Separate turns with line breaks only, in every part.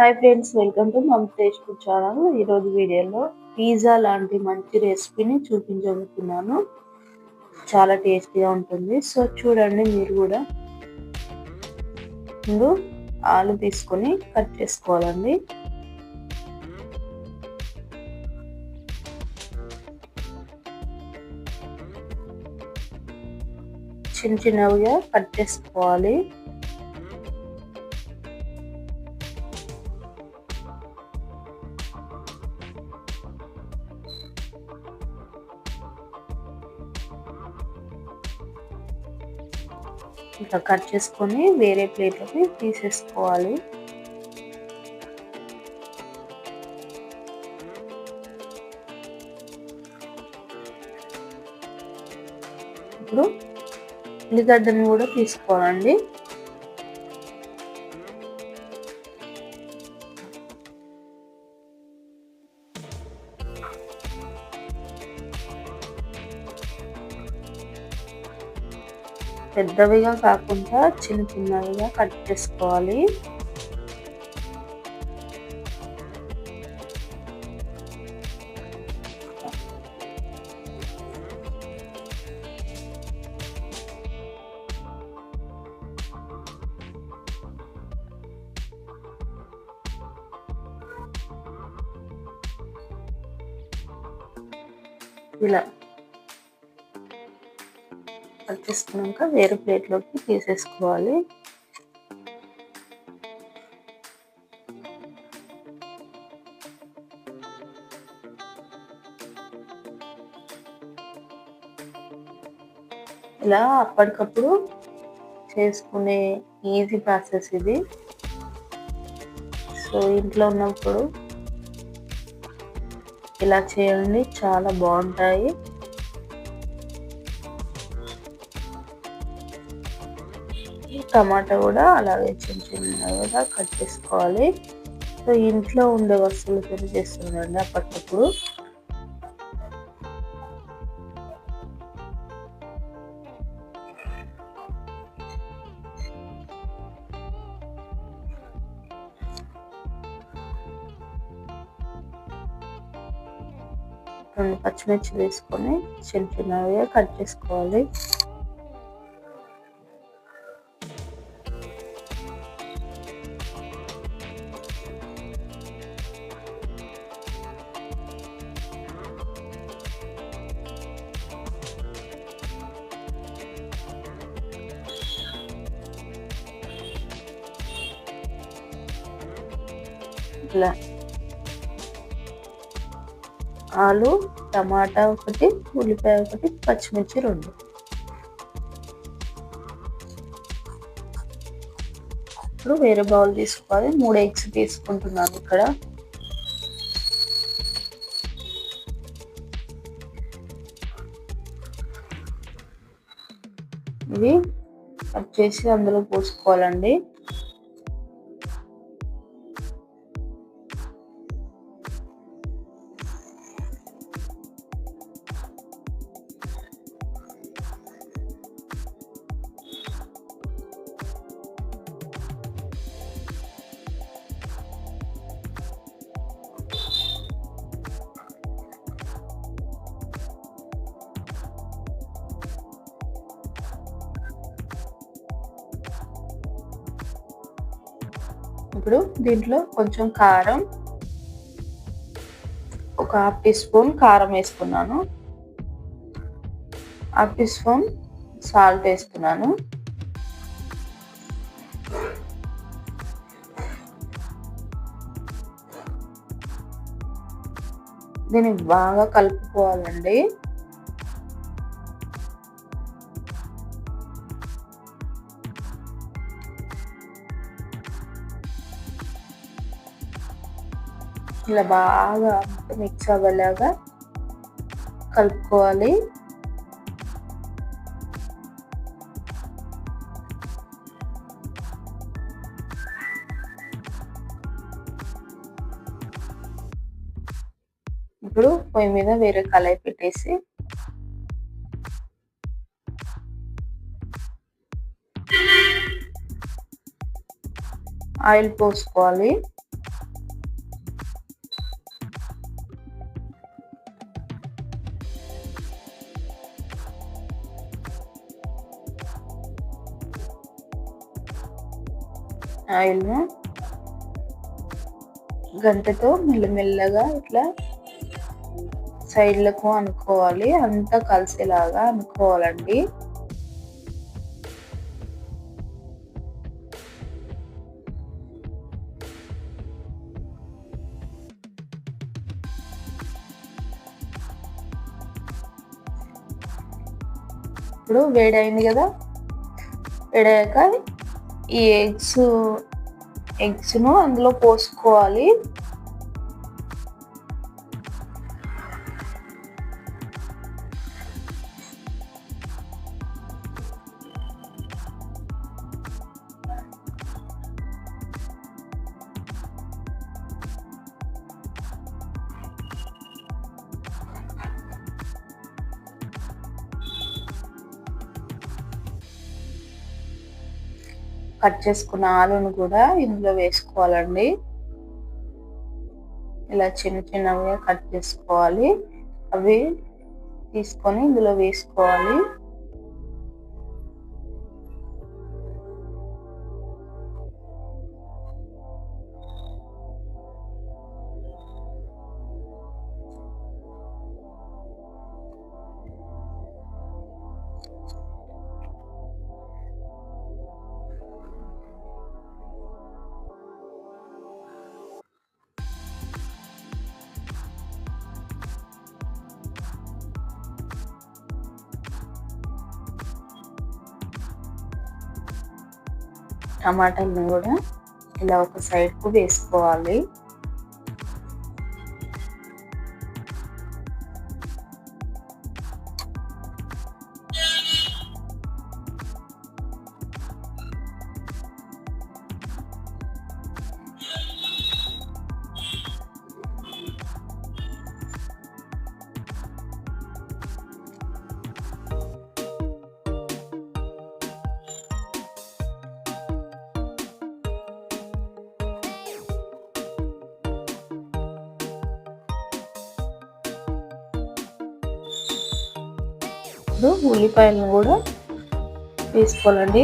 Hi friends welcome to mum taste food channel ఈరోజు వీడియోలో pizza లాంటి మంచి రెసిపీని చూపించబోతున్నాను. చాలా టేస్టీగా ఉంటుంది. సో చూడండి మీరు కూడా. ముందు ఆలు తీసుకొని కట్ చేసుకోవాలండి. చిన్న చిన్నవిగా కట్ చేసుకోవాలి. ఇట్లా కట్ చేసుకొని వేరే ప్లేట్లోకి తీసేసుకోవాలి. ఇప్పుడు ఉల్లిగడ్డను కూడా తీసుకోవాలండి. పెద్దవిగా కాకుండా చిన్న చిన్నవిగా కట్ చేసుకోవాలి. ఇలా కట్ చేసుకున్నాక వేరే ప్లేట్లోకి తీసేసుకోవాలి. ఇలా అప్పటికప్పుడు చేసుకునే ఈజీ ప్రాసెస్ ఇది. సో ఇంట్లో ఉన్నప్పుడు ఇలా చేయండి చాలా బాగుంటాయి. టమాటా కూడా అలాగే చిన్న చిన్నగా కట్ చేసుకోవాలి. సో ఇంట్లో ఉండే వస్తువులతో చేస్తుండండి అప్పటికప్పుడు. రెండు పచ్చిమిర్చి వేసుకొని చిన్న చిన్నవిగా కట్ చేసుకోవాలి. ఇట్లా. ఆలు టమాటా ఒకటి ఉల్లిపాయ ఒకటి పచ్చిమిర్చి రెండు. ఇప్పుడు వేరే బౌల్ తీసుకోవాలి. మూడు ఎగ్స్ తీసుకుంటున్నాను ఇక్కడ. ఇవి కట్ చేసి అందులో పోసుకోవాలండి. ఇప్పుడు దీంట్లో కొంచెం కారం ఒక హాఫ్ టీ స్పూన్ కారం వేసుకున్నాను. హాఫ్ టీ స్పూన్ సాల్ట్ వేసుకున్నాను దీన్ని బాగా కలుపుకోవాలండి. ఇలా బాగా మిక్స్ అవ్వేలాగా కలుపుకోవాలి. ఇప్పుడు పొయ్యి మీద వేరే కళాయి పెట్టేసి ఆయిల్ పోసుకోవాలి. ఆయిల్ను గంటతో మెల్లమెల్లగా ఇట్లా సైడ్లకు అనుకోవాలి. అంతా కలిసేలాగా అనుకోవాలండి. ఇప్పుడు వేడైంది కదా? వేడయ్యాక ఈ ఎగ్స్ ఎగ్స్ను అందులో పోసుకోవాలి. కట్ చేసుకున్న ఆలును కూడా ఇందులో వేసుకోవాలండి. ఇలా చిన్న చిన్నవిగా కట్ చేసుకోవాలి. అవి తీసుకొని ఇందులో వేసుకోవాలి. టమాటాలను కూడా ఇలా ఒక సైడ్కు వేసుకోవాలి. ఇప్పుడు ఉల్లిపాయలను కూడా వేసుకోవాలండి.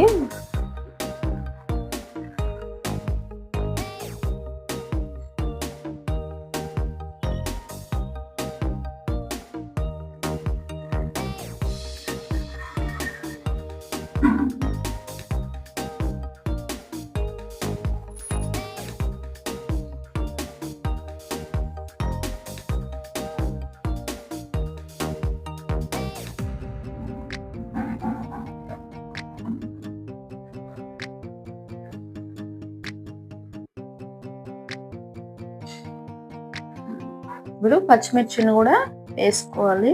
ఇప్పుడు పచ్చిమిర్చిని కూడా వేసుకోవాలి.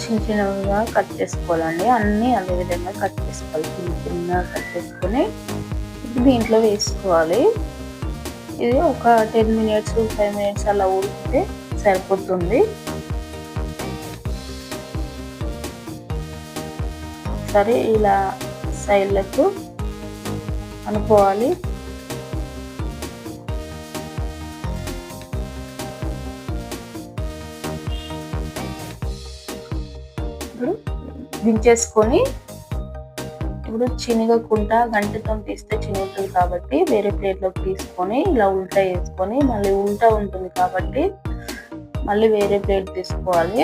చిన్న చిన్నగా కట్ చేసుకోవాలండి. అన్నీ అదే విధంగా కట్ చేసుకోవాలి. చిన్న చిన్నగా కట్ చేసుకొని దీంట్లో వేసుకోవాలి. ఇది ఒక టెన్ మినిట్స్ ఫైవ్ మినిట్స్ అలా ఉడికితే సరిపోతుంది. సరే ఇలా సైడ్లకు అనుకోవాలి. దించేసుకొని ఇప్పుడు చినిగకుంట గంటతో తీస్తే చినుగుతుంది కాబట్టి వేరే ప్లేట్లోకి తీసుకొని ఇలా ఉల్టా వేసుకొని మళ్ళీ ఉల్టా ఉంటుంది కాబట్టి మళ్ళీ వేరే ప్లేట్ తీసుకోవాలి.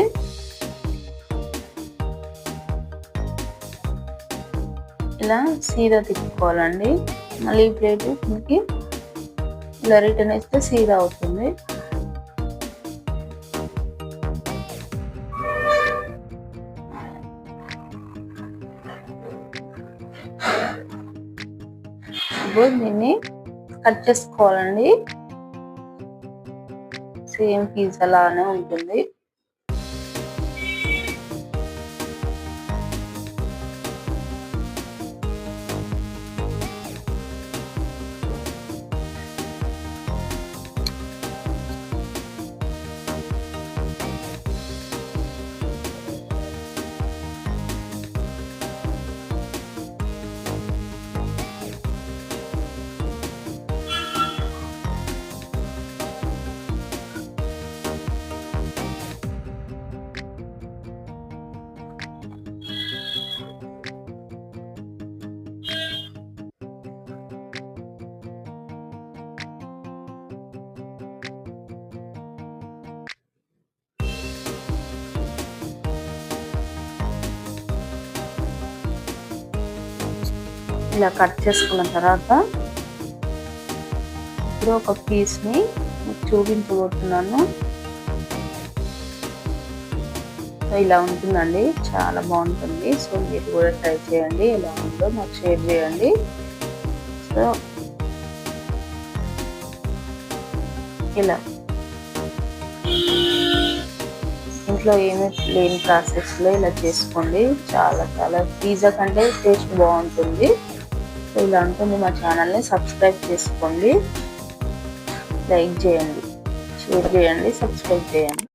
ఇలా సీదా తిప్పుకోవాలండి. మళ్ళీ ఈ ప్లేట్ మనకి ఇలా రిటర్న్ వేస్తే సీదా అవుతుంది. ఇప్పుడు దీన్ని కట్ చేసుకోవాలండి. సేమ్ పిజ్జా అలానే ఉంటుంది. ఇలా కట్ చేసుకున్న తర్వాత ఇప్పుడు ఒక పీస్ని చూపించబోతున్నాను. సో ఇలా ఉంటుందండి. చాలా బాగుంటుంది. సో మీరు కూడా ట్రై చేయండి. ఎలా ఉందో మాకు షేర్ చేయండి. సో ఇలా. ఇంట్లో ఏమి లేని ప్రాసెస్లో ఇలా చేసుకోండి. చాలా చాలా. పిజ్జా కంటే టేస్ట్ బాగుంటుంది. సో ఇలా ఉంటుంది మా ఛానల్ని సబ్స్క్రైబ్ చేసుకోండి. లైక్ చేయండి. షేర్ చేయండి. సబ్స్క్రైబ్ చేయండి.